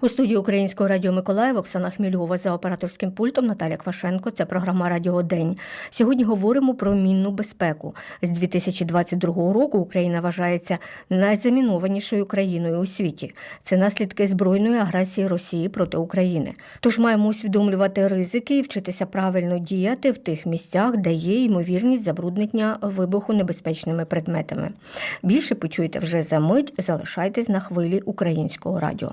У студії Українського радіо Миколаїв Оксана Хмільова за операторським пультом Наталя Квашенко. Це програма Радіо День. Сьогодні говоримо про мінну безпеку. З 2022 року Україна вважається найзамінованішою країною у світі. Це наслідки збройної агресії Росії проти України. Тож маємо усвідомлювати ризики і вчитися правильно діяти в тих місцях, де є ймовірність забруднення вибуху небезпечними предметами. Більше почуєте вже за мить. Залишайтесь на хвилі українського радіо.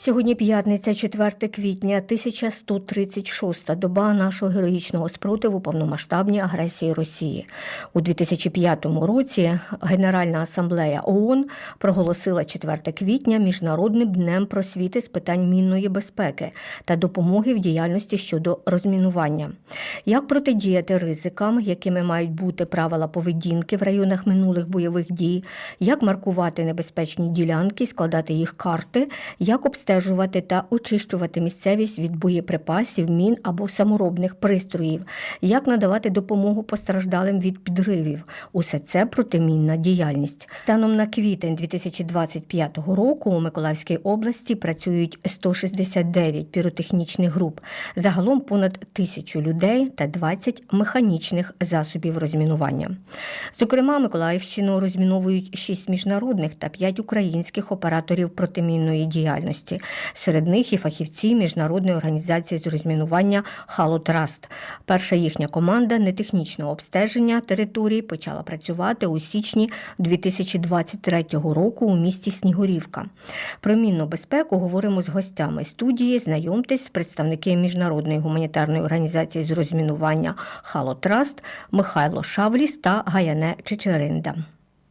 Сьогодні п'ятниця, 4 квітня, 1136 доба нашого героїчного спротиву повномасштабній агресії Росії. У 2005 році Генеральна асамблея ООН проголосила 4 квітня міжнародним днем просвіти з питань мінної безпеки та допомоги в діяльності щодо розмінування. Як протидіяти ризикам, якими мають бути правила поведінки в районах минулих бойових дій, як маркувати небезпечні ділянки, складати їх карти, як обстежувати та очищувати місцевість від боєприпасів, мін або саморобних пристроїв, як надавати допомогу постраждалим від підривів. Усе це протимінна діяльність. Станом на квітень 2025 року у Миколаївській області працюють 169 піротехнічних груп, загалом понад тисячу людей та 20 механічних засобів розмінування. Зокрема, Миколаївщину розміновують 6 міжнародних та 5 українських операторів протимінної діяльності. Серед них і фахівці міжнародної організації з розмінування Халотраст. Перша їхня команда нетехнічного обстеження території почала працювати у січні 2023 року у місті Снігурівка. Про мінну безпеку говоримо з гостями студії. Знайомтесь, представники міжнародної гуманітарної організації з розмінування Халотраст Михайло Шавліс та Гаяне Чечеринда.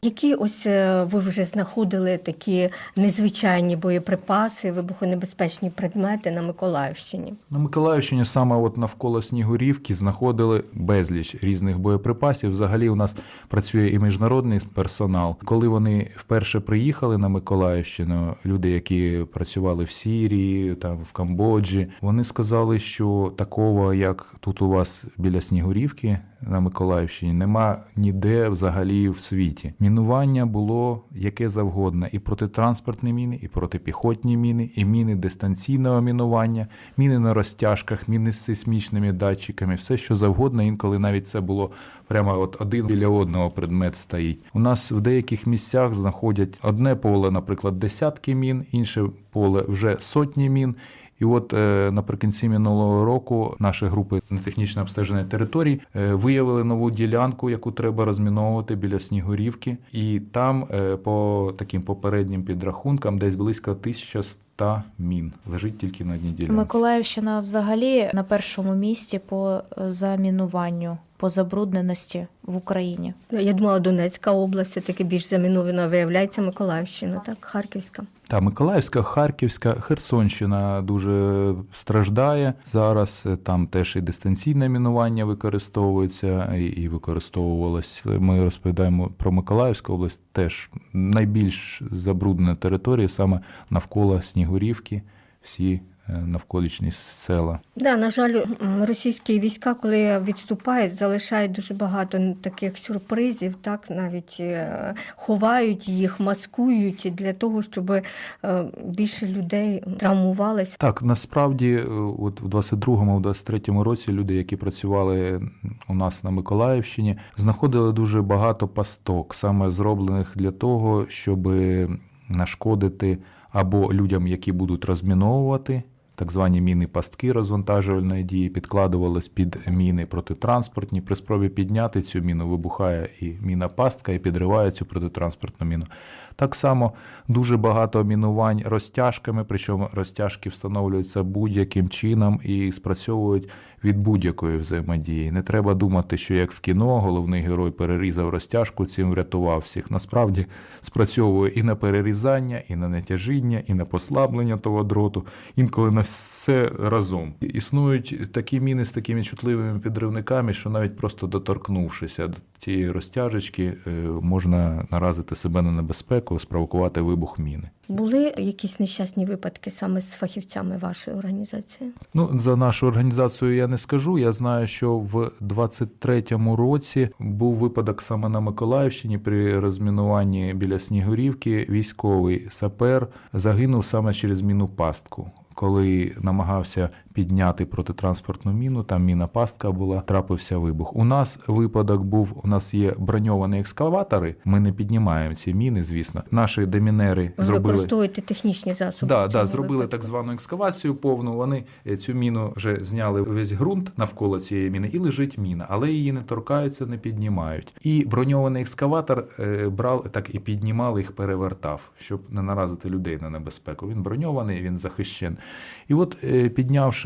Які ось е, ви вже знаходили такі незвичайні боєприпаси, вибухонебезпечні предмети на Миколаївщині? На Миколаївщині саме от навколо Снігурівки знаходили безліч різних боєприпасів. Взагалі у нас працює і міжнародний персонал. Коли вони вперше приїхали на Миколаївщину, люди, які працювали в Сірії, там в Камбоджі, вони сказали, що такого, як тут у вас біля Снігурівки на Миколаївщині, нема ніде взагалі в світі. Мінування було яке завгодно, і протитранспортні міни, і протипіхотні міни, і міни дистанційного мінування, міни на розтяжках, міни з сейсмічними датчиками, все що завгодно. Інколи навіть це було прямо от один біля одного предмет стоїть. У нас в деяких місцях знаходять одне поле, наприклад, десятки мін, інше поле вже сотні мін. І от е, наприкінці минулого року наші групи технічно обстеження територій е, виявили нову ділянку, яку треба розміновувати біля Снігурівки, і там е, по таким попереднім підрахункам десь близько 1100 мін лежить тільки на одній ділянці. Миколаївщина взагалі на першому місці по замінуванню, по забрудненості в Україні. Я думала, Донецька область це таки більш замінована, виявляється Миколаївщина, так, Харківська. Та Миколаївська, Харківська, Херсонщина дуже страждає. Зараз е, там теж і дистанційне мінування використовується, і- і використовувалось. Ми розповідаємо про Миколаївську область, теж найбільш забруднена територія саме навколо Снігурівки, всі е, навколишні села. Да, на жаль, російські війська, коли відступають, залишають дуже багато таких сюрпризів, так навіть е, ховають їх, маскують для того, щоб е, більше людей травмувалися. Так, насправді, от в 22-му, в 23-му році люди, які працювали у нас на Миколаївщині, знаходили дуже багато пасток, саме зроблених для того, щоб нашкодити або людям, які будуть розміновувати. Так звані міни пастки розвантажувальної дії підкладувались під міни протитранспортні. При спробі підняти цю міну вибухає і міна пастка, і підриває цю протитранспортну міну. Так само дуже багато мінувань розтяжками, причому розтяжки встановлюються будь-яким чином і спрацьовують від будь-якої взаємодії. Не треба думати, що як в кіно головний герой перерізав розтяжку, цим врятував всіх. Насправді спрацьовує і на перерізання, і на натяжіння, і на послаблення того дроту, інколи на все разом. Існують такі міни з такими чутливими підривниками, що навіть просто доторкнувшися до тієї розтяжечки, е, можна наразити себе на небезпеку. небезпеку спровокувати вибух міни. Були якісь нещасні випадки саме з фахівцями вашої організації? Ну, за нашу організацію я не скажу. Я знаю, що в 23-му році був випадок саме на Миколаївщині при розмінуванні біля Снігурівки. Військовий сапер загинув саме через міну пастку. Коли намагався підняти протитранспортну міну, там міна пастка була, трапився вибух. У нас випадок був: у нас є броньовані екскаватори. Ми не піднімаємо ці міни, звісно. Наші демінери Ви зробили використовуєте технічні засоби? Да, да, зробили випадку? так звану екскавацію повну. Вони е, цю міну вже зняли весь ґрунт навколо цієї міни, і лежить міна, але її не торкаються, не піднімають. І броньований екскаватор е, брав так і піднімав їх, перевертав, щоб не наразити людей на небезпеку. Він броньований, він захищений. І от е,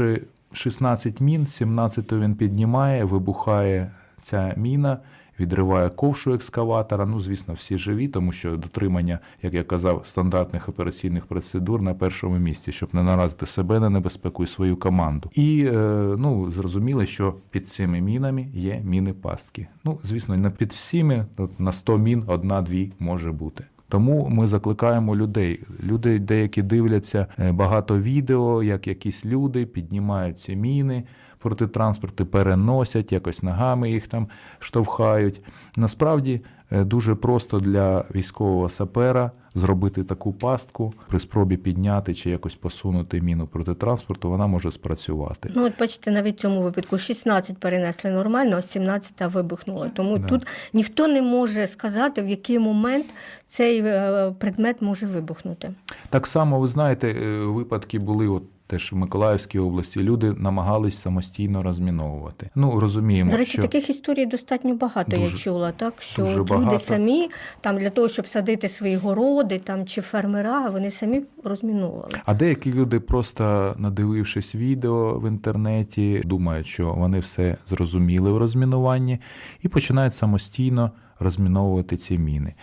піднявши 16 мін, 17 він піднімає, вибухає ця міна. Відриває ковшу екскаватора. Ну, звісно, всі живі, тому що дотримання, як я казав, стандартних операційних процедур на першому місці, щоб не наразити себе на небезпеку і свою команду. І е, ну, зрозуміли, що під цими мінами є міни пастки. Ну, звісно, не під всіми, на 100 мін одна-дві може бути. Тому ми закликаємо людей. Люди деякі дивляться е, багато відео, як якісь люди піднімають ці міни протитранспорти, переносять, якось ногами їх там штовхають. Насправді е, дуже просто для військового сапера зробити таку пастку при спробі підняти чи якось посунути міну проти транспорту, вона може спрацювати. Ну, от бачите, навіть в цьому випадку 16 перенесли нормально, а 17 вибухнула. Тому Да. тут ніхто не може сказати, в який момент цей е, предмет може вибухнути. Так само, ви знаєте, е, випадки були от теж в Миколаївській області. Люди намагались самостійно розміновувати. Ну розуміємо, До речі, що таких історій достатньо багато я чула, так що дуже от багато. люди самі там для того, щоб садити свої городи там чи фермера, вони самі розміновували. А деякі люди, просто надивившись відео в інтернеті, думають, що вони все зрозуміли в розмінуванні і починають самостійно розміновувати ці міни.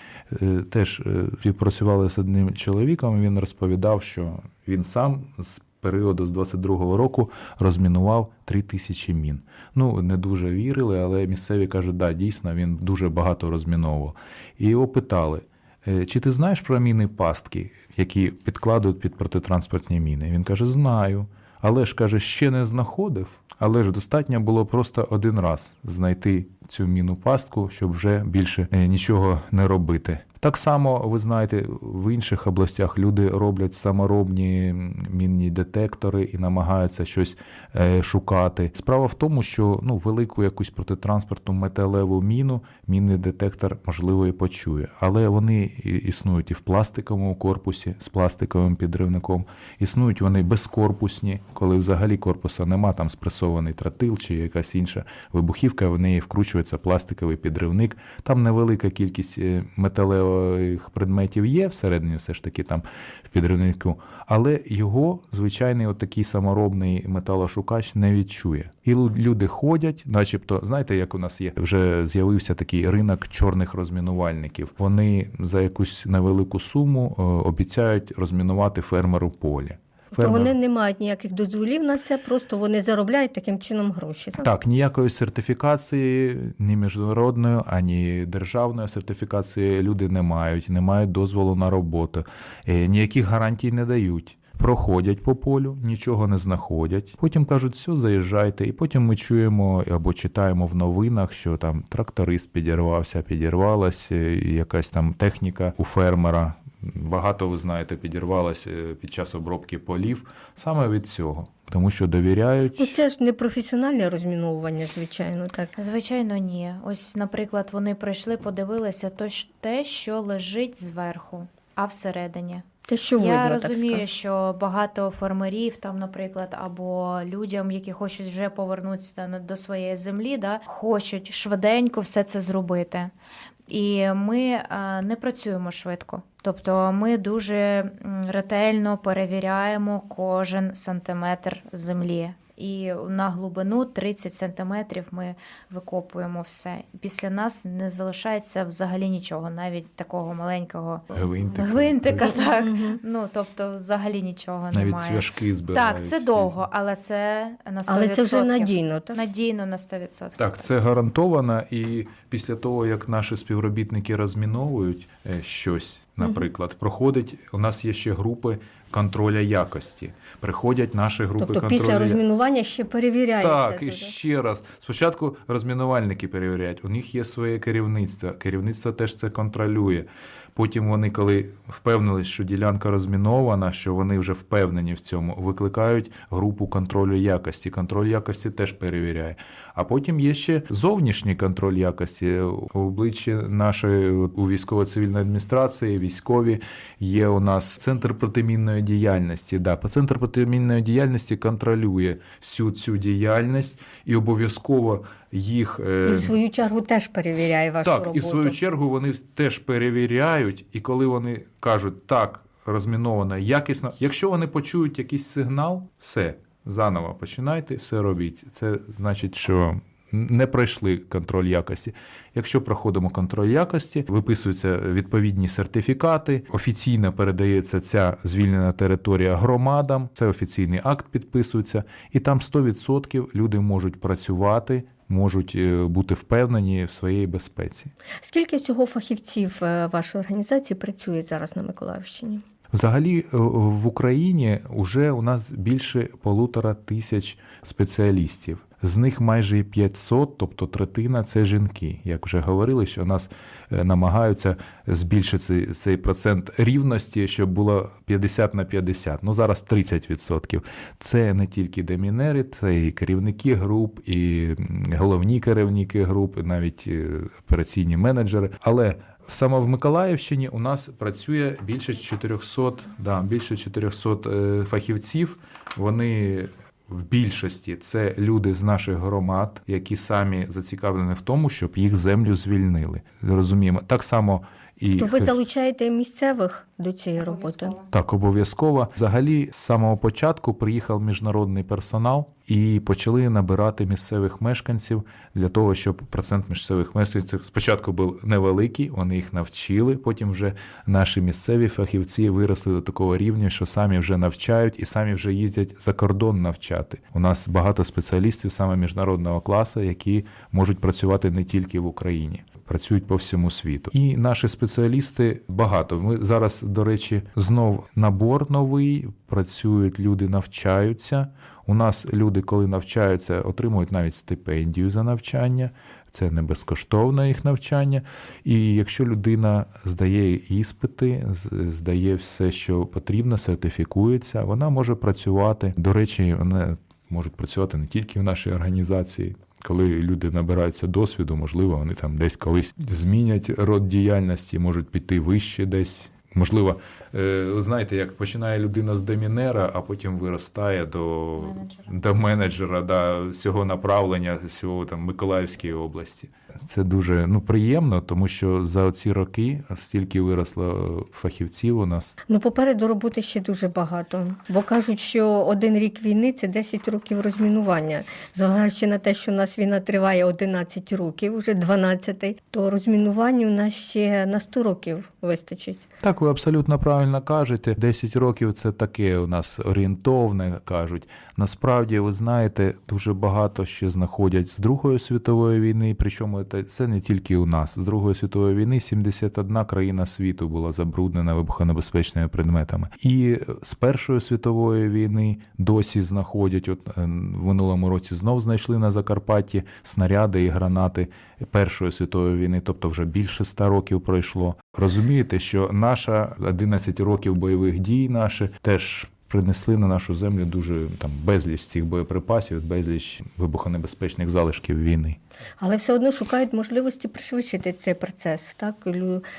Е, Теж е, співпрацювали з одним чоловіком. Він розповідав, що він сам з періоду з 22-го року розмінував 3 тисячі мін. Ну не дуже вірили, але місцеві кажуть, да, дійсно він дуже багато розміновував. І його питали. «Е, Чи ти знаєш про міни пастки, які підкладують під протитранспортні міни? Він каже: Знаю. Але ж каже, ще не знаходив. Але ж достатньо було просто один раз знайти цю міну пастку, щоб вже більше е, нічого не робити. Так само, ви знаєте, в інших областях люди роблять саморобні мінні детектори і намагаються щось е, шукати. Справа в тому, що ну, велику якусь протитранспортну металеву міну мінний детектор можливо і почує, але вони існують і в пластиковому корпусі з пластиковим підривником. Існують вони безкорпусні, коли взагалі корпуса нема, там спресований тротил чи якась інша вибухівка, в неї вкручується пластиковий підривник. Там невелика кількість е, металевих предметів є всередині, все ж таки там в підривнику, але його звичайний отакий саморобний металошукач не відчує. І люди ходять, начебто, знаєте, як у нас є, вже з'явився такий ринок чорних розмінувальників. Вони за якусь невелику суму е, обіцяють розмінувати фермеру поле. То вони не мають ніяких дозволів на це, просто вони заробляють таким чином гроші. Так? Так, ніякої сертифікації, ні міжнародної, ані державної сертифікації люди не мають, не мають дозволу на роботу, е, ніяких гарантій не дають. Проходять по полю, нічого не знаходять. Потім кажуть, все, заїжджайте. І потім ми чуємо або читаємо в новинах, що там тракторист підірвався, підірвалася якась там техніка у фермера. Багато ви знаєте, підірвалася е, під час обробки полів саме від цього, тому що довіряють. Ну це ж не професіональне розміновування, звичайно, так. Звичайно, ні. Ось, наприклад, вони прийшли, подивилися то те, що лежить зверху, а всередині. Те, що Я так розумію, скажемо. що багато фермерів, там, наприклад, або людям, які хочуть вже повернутися до своєї землі, да, хочуть швиденько все це зробити. І ми е, не працюємо швидко. Тобто ми дуже ретельно перевіряємо кожен сантиметр землі. І на глибину 30 сантиметрів ми викопуємо все. Після нас не залишається взагалі нічого, навіть такого маленького Гвинтики. гвинтика, так. Ну тобто, взагалі нічого Навіть немає. цвяшки збирають. Так, це довго, але це на 100%. Але це вже надійно, так? Надійно на 100%. Так, це гарантовано, і після того, як наші співробітники розміновують е, щось, наприклад, проходить. У нас є ще групи контроля якості. Приходять наші групи Тобто контролю. після розмінування ще перевіряється. Так, і ще раз. Спочатку розмінувальники перевіряють, у них є своє керівництво. Керівництво теж це контролює. Потім вони, коли впевнились, що ділянка розмінована, що вони вже впевнені в цьому, викликають групу контролю якості. Контроль якості теж перевіряє. А потім є ще зовнішній контроль якості. У обличчі нашої у військово-цивільної адміністрації, військові є у нас центр протимінної діяльності. Да, центр протимінної діяльності контролює всю цю діяльність і обов'язково їх І е, в свою чергу теж перевіряє вашу так, роботу. і в свою чергу вони теж перевіряють, і коли вони кажуть, так, розміновано, якісно. Якщо вони почують якийсь сигнал, все, заново починайте, все робіть. Це значить, що не пройшли контроль якості. Якщо проходимо контроль якості, виписуються відповідні сертифікати, офіційно передається ця звільнена територія громадам, це офіційний акт підписується, і там 100% люди можуть працювати, можуть е, бути впевнені в своїй безпеці. Скільки цього фахівців е, вашої організації працює зараз на Миколаївщині? Взагалі е, в Україні вже у нас більше полутора тисяч спеціалістів. З них майже 500, тобто третина це жінки. Як вже говорили, що нас е, намагаються збільшити цей процент рівності, щоб було 50 на 50. Ну зараз 30%. Це не тільки демінери, це і керівники груп, і головні керівники груп, і навіть е, операційні менеджери. Але Саме в Миколаївщині у нас працює більше 400, да, більше 400 е, фахівців. Вони в більшості це люди з наших громад, які самі зацікавлені в тому, щоб їх землю звільнили. Розуміємо, так само і То ви залучаєте місцевих до цієї роботи? так, обов'язково. Взагалі, з самого початку приїхав міжнародний персонал і почали набирати місцевих мешканців для того, щоб процент місцевих мешканців спочатку був невеликий, вони їх навчили. Потім вже наші місцеві фахівці виросли до такого рівня, що самі вже навчають і самі вже їздять за кордон навчати. У нас багато спеціалістів саме міжнародного класу, які можуть працювати не тільки в Україні. Працюють по всьому світу, і наші спеціалісти багато. Ми зараз, до речі, знов набор новий. Працюють люди, навчаються. У нас люди, коли навчаються, отримують навіть стипендію за навчання. Це не безкоштовне їх навчання. І якщо людина здає іспити, здає все, що потрібно, сертифікується, вона може працювати. До речі, вони можуть працювати не тільки в нашій організації. Коли люди набираються досвіду, можливо, вони там десь колись змінять род діяльності, можуть піти вище десь. Можливо, знаєте, як починає людина з демінера, а потім виростає до Менеджера. до менеджера да, всього направлення, всього там Миколаївської області. Це дуже ну, приємно, тому що за ці роки стільки виросло фахівців у нас. Ну, попереду роботи ще дуже багато. Бо кажуть, що один рік війни це 10 років розмінування. Зважаючи на те, що у нас війна триває 11 років, вже 12, то розмінування у нас ще на 100 років вистачить. Так, ви абсолютно правильно кажете. 10 років це таке у нас орієнтовне кажуть. Насправді, ви знаєте, дуже багато ще знаходять з Другої світової війни. Причому це, це не тільки у нас. З Другої світової війни 71 країна світу була забруднена вибухонебезпечними предметами. І з Першої світової війни досі знаходять. От е, в минулому році знов знайшли на Закарпатті снаряди і гранати Першої світової війни, тобто вже більше 100 років пройшло. Розумієте, що наша 11 років бойових дій наші теж принесли на нашу землю дуже там безліч цих боєприпасів, безліч вибухонебезпечних залишків війни. Але все одно шукають можливості пришвидшити цей процес. Так?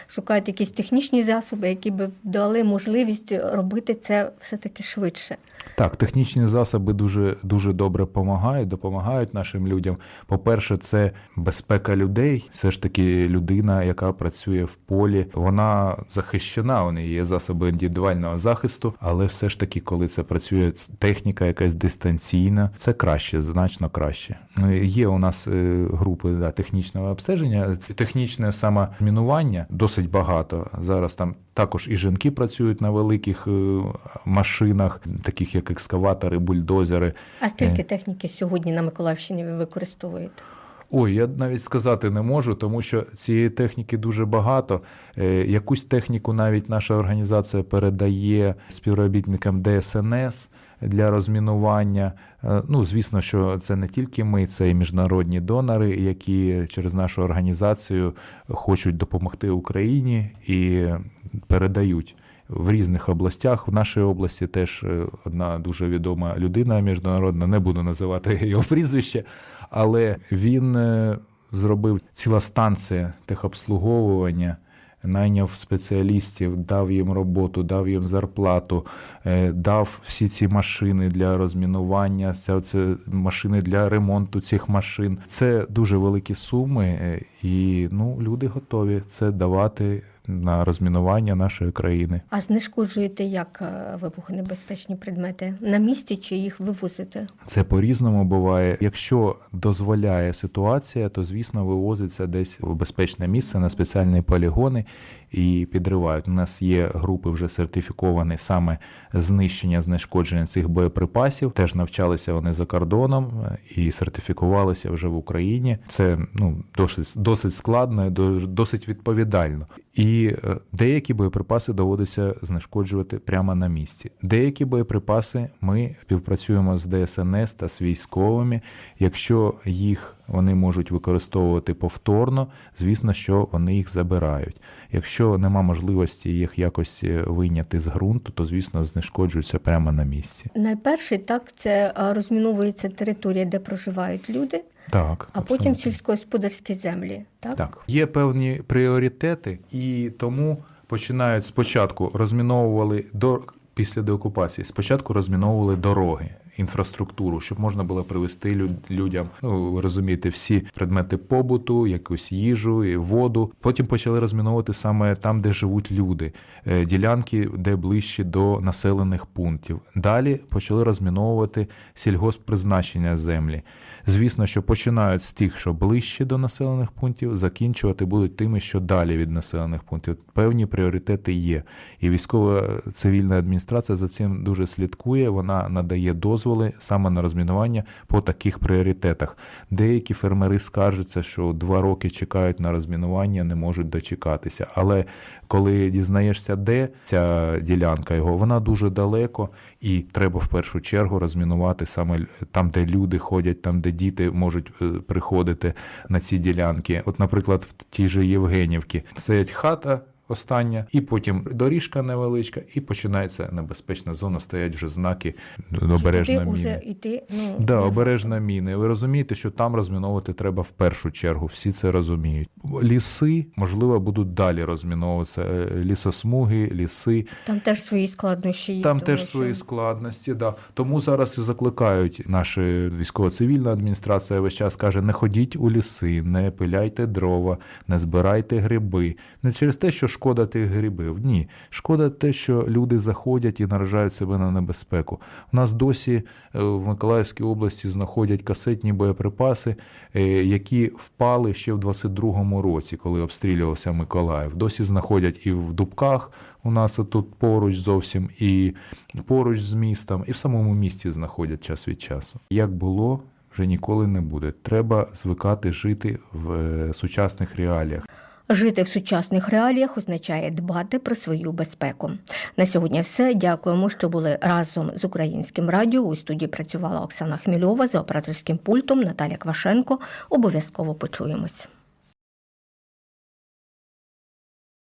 Шукають якісь технічні засоби, які б дали можливість робити це все-таки швидше. Так, технічні засоби дуже дуже добре допомагають, допомагають нашим людям. По-перше, це безпека людей. Все ж таки, людина, яка працює в полі, вона захищена. У неї є засоби індивідуального захисту, але все ж таки, коли це працює техніка, якась дистанційна, це краще, значно краще. Ну, Є у нас е, групи да, технічного обстеження, технічне самомінування досить багато. Зараз там також і жінки працюють на великих е, машинах, таких як екскаватори, бульдозери. А скільки техніки сьогодні на Миколаївщині ви використовуєте? Ой, я навіть сказати не можу, тому що цієї техніки дуже багато. Е, Якусь техніку навіть наша організація передає співробітникам ДСНС для розмінування. Е, Ну, звісно, що це не тільки ми, це і міжнародні донори, які через нашу організацію хочуть допомогти Україні і передають. В різних областях в нашій області теж е, одна дуже відома людина міжнародна, не буду називати його прізвище, але він е, зробив ціла станція техобслуговування, найняв спеціалістів, дав їм роботу, дав їм зарплату, е, дав всі ці машини для розмінування, це, це машини для ремонту цих машин. Це дуже великі суми, е, і ну, люди готові це давати на розмінування нашої країни. А знешкоджуєте як е, вибухонебезпечні предмети на місці чи їх вивозите? Це по-різному буває. Якщо дозволяє ситуація, то звісно вивозиться десь в безпечне місце на спеціальні полігони і підривають. У нас є групи вже сертифіковані саме знищення, знешкодження цих боєприпасів. Теж навчалися вони за кордоном е, і сертифікувалися вже в Україні. Це ну досить досить складно, до- досить відповідально. І е, деякі боєприпаси доводиться знешкоджувати прямо на місці. Деякі боєприпаси ми співпрацюємо з ДСНС та з військовими. Якщо їх вони можуть використовувати повторно, звісно, що вони їх забирають. Якщо нема можливості їх якось е, вийняти з ґрунту, то звісно знешкоджуються прямо на місці. Найперше так це розміновується територія, де проживають люди, Так, а потім абсолютно. сільськогосподарські землі. Так? Так, є певні пріоритети, і тому починають спочатку розміновували до після деокупації. Спочатку розміновували дороги. Інфраструктуру, щоб можна було привезти люд- людям, ну ви розумієте, всі предмети побуту, якусь їжу, і воду. Потім почали розміновувати саме там, де живуть люди, е, ділянки, де ближче до населених пунктів. Далі почали розміновувати сільгосппризначення землі. Звісно, що починають з тих, що ближче до населених пунктів, закінчувати будуть тими, що далі від населених пунктів. Певні пріоритети є. І військова цивільна адміністрація за цим дуже слідкує. Вона надає дозволи саме на розмінування по таких пріоритетах. Деякі фермери скаржаться, що два роки чекають на розмінування, не можуть дочекатися. Але коли дізнаєшся, де ця ділянка його, вона дуже далеко, і треба в першу чергу розмінувати саме там, де люди ходять, там, де діти можуть е, приходити на ці ділянки. От, наприклад, в тій же Євгенівці стоять хата. Остання, і потім доріжка невеличка, і починається небезпечна зона. Стоять вже знаки обережна міна. йти, ну, Да, обережна міна. Ви розумієте, що там розміновувати треба в першу чергу. Всі це розуміють. Ліси, можливо, будуть далі розміновуватися. Е, Лісосмуги, ліси. Там теж свої складнощі є. Там теж що- свої складності. Да. Тому зараз і закликають наша військово-цивільна адміністрація весь час каже: не ходіть у ліси, не пиляйте дрова, не збирайте гриби. Не через те, що шкода тих грибів. Ні, шкода те, що люди заходять і наражають себе на небезпеку. У нас досі е, в Миколаївській області знаходять касетні боєприпаси, е, які впали ще в 22-му році, коли обстрілювався Миколаїв. Досі знаходять і в Дубках. У нас отут поруч зовсім і поруч з містом, і в самому місті знаходять час від часу. Як було, вже ніколи не буде. Треба звикати жити в е, сучасних реаліях. Жити в сучасних реаліях означає дбати про свою безпеку. На сьогодні все. Дякуємо, що були разом з українським радіо. У студії працювала Оксана Хмільова за операторським пультом Наталя Квашенко. Обов'язково почуємось.